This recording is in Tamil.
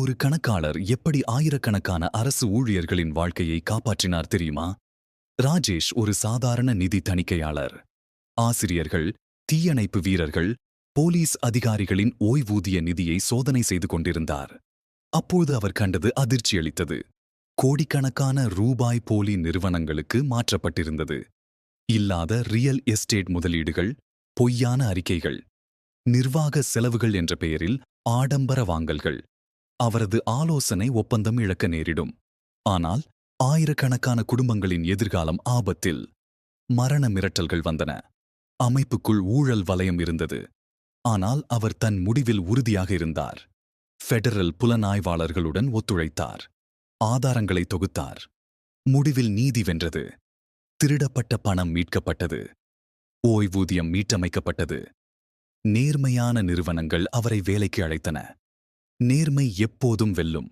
ஒரு கணக்காளர் எப்படி ஆயிரக்கணக்கான அரசு ஊழியர்களின் வாழ்க்கையை காப்பாற்றினார் தெரியுமா? ராஜேஷ் ஒரு சாதாரண நிதி தணிக்கையாளர். ஆசிரியர்கள் தீயணைப்பு வீரர்கள் போலீஸ் அதிகாரிகளின் ஓய்வூதிய நிதியை சோதனை செய்து கொண்டிருந்தார். அப்போது அவர் கண்டது அதிர்ச்சியளித்தது கோடிக்கணக்கான ரூபாய் போலி நிறுவனங்களுக்கு மாற்றப்பட்டிருந்தது. இல்லாத ரியல் எஸ்டேட் முதலீடுகள் பொய்யான அறிக்கைகள் நிர்வாக செலவுகள் என்ற பெயரில் ஆடம்பர வாங்கல்கள் அவரது ஆலோசனை ஒப்பந்தம் இழக்க நேரிடும். ஆனால் ஆயிரக்கணக்கான குடும்பங்களின் எதிர்காலம் ஆபத்தில். மரண மிரட்டல்கள் வந்தன. அமைப்புக்குள் ஊழல் வலயம் இருந்தது. ஆனால் அவர் தன் முடிவில் உறுதியாக இருந்தார். ஃபெடரல் புலனாய்வாளர்களுடன் ஒத்துழைத்தார். ஆதாரங்களை தொகுத்தார். முடிவில் நீதி வென்றது. திருடப்பட்ட பணம் மீட்கப்பட்டது. ஓய்வூதியம் மீட்டமைக்கப்பட்டது. நேர்மையான நிறுவனங்கள் அவரை வேலைக்கு அழைத்தன. நேர்மை எப்போதும் வெல்லும்.